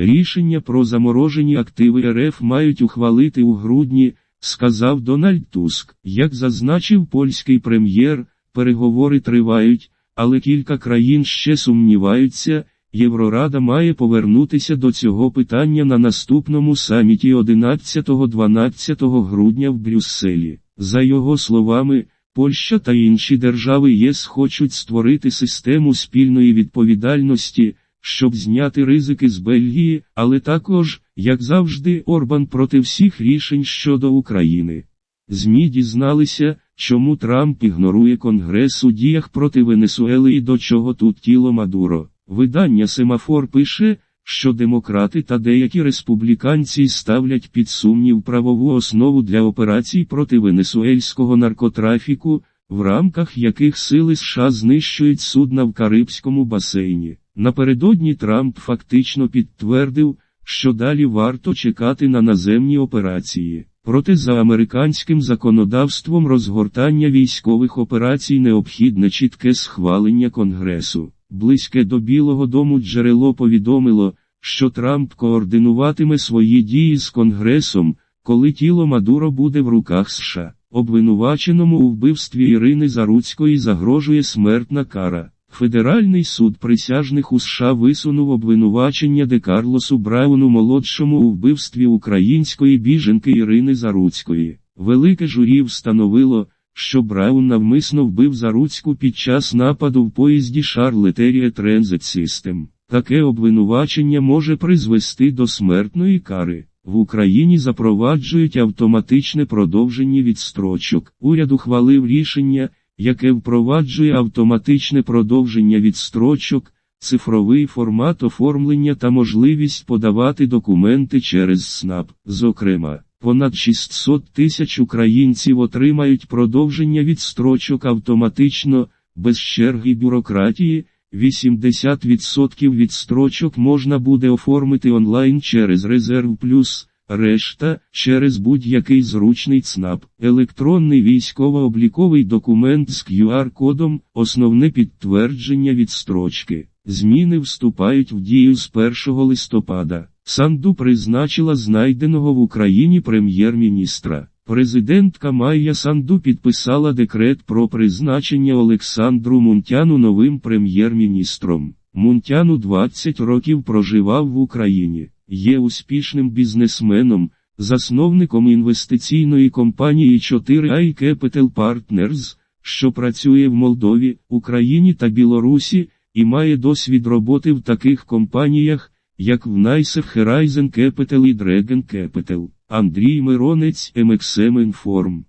Рішення про заморожені активи РФ мають ухвалити у грудні, сказав Дональд Туск. Як зазначив польський прем'єр, переговори тривають, але кілька країн ще сумніваються. Єврорада має повернутися до цього питання на наступному саміті 11-12 грудня в Брюсселі. За його словами, Польща та інші держави ЄС хочуть створити систему спільної відповідальності, щоб зняти ризики з Бельгії, але також, як завжди, Орбан проти всіх рішень щодо України. ЗМІ дізналися, чому Трамп ігнорує Конгрес у діях проти Венесуели і до чого тут тіло Мадуро. Видання Семафор пише, що демократи та деякі республіканці ставлять під сумнів правову основу для операцій проти венесуельського наркотрафіку, в рамках яких сили США знищують судна в Карибському басейні. Напередодні Трамп фактично підтвердив, що далі варто чекати на наземні операції. Проте за американським законодавством розгортання військових операцій необхідне чітке схвалення Конгресу. Близьке до Білого дому джерело повідомило, що Трамп координуватиме свої дії з Конгресом, коли тіло Мадуро буде в руках США. Обвинуваченому у вбивстві Ірини Заруцької загрожує смертна кара. Федеральний суд присяжних у США висунув обвинувачення Де Карлосу Брауну молодшому у вбивстві української біженки Ірини Заруцької. Велике журі встановило, що Браун навмисно вбив Заруцьку під час нападу в поїзді Шарлетерія Transit System. Таке обвинувачення може призвести до смертної кари. В Україні запроваджують автоматичне продовження відстрочок. Уряд ухвалив рішення, яке впроваджує автоматичне продовження відстрочок, цифровий формат оформлення та можливість подавати документи через СНАП. Зокрема, понад 600 тисяч українців отримають продовження відстрочок автоматично, без черги бюрократії. 80% відстрочок можна буде оформити онлайн через Резерв Плюс, решта через будь-який зручний ЦНАП. Електронний військово-обліковий документ з QR-кодом основне підтвердження відстрочки. Зміни вступають в дію з 1 листопада. Санду призначила знайденого в Україні прем'єр-міністра. Президентка Майя Санду підписала декрет про призначення Олександру Мунтяну новим прем'єр-міністром. Мунтяну 20 років проживав в Україні, є успішним бізнесменом, засновником інвестиційної компанії 4i Capital Partners, що працює в Молдові, Україні та Білорусі, і має досвід роботи в таких компаніях, як в NICE Horizon Capital і Dragon Capital. Андрій Миронець MXM Inform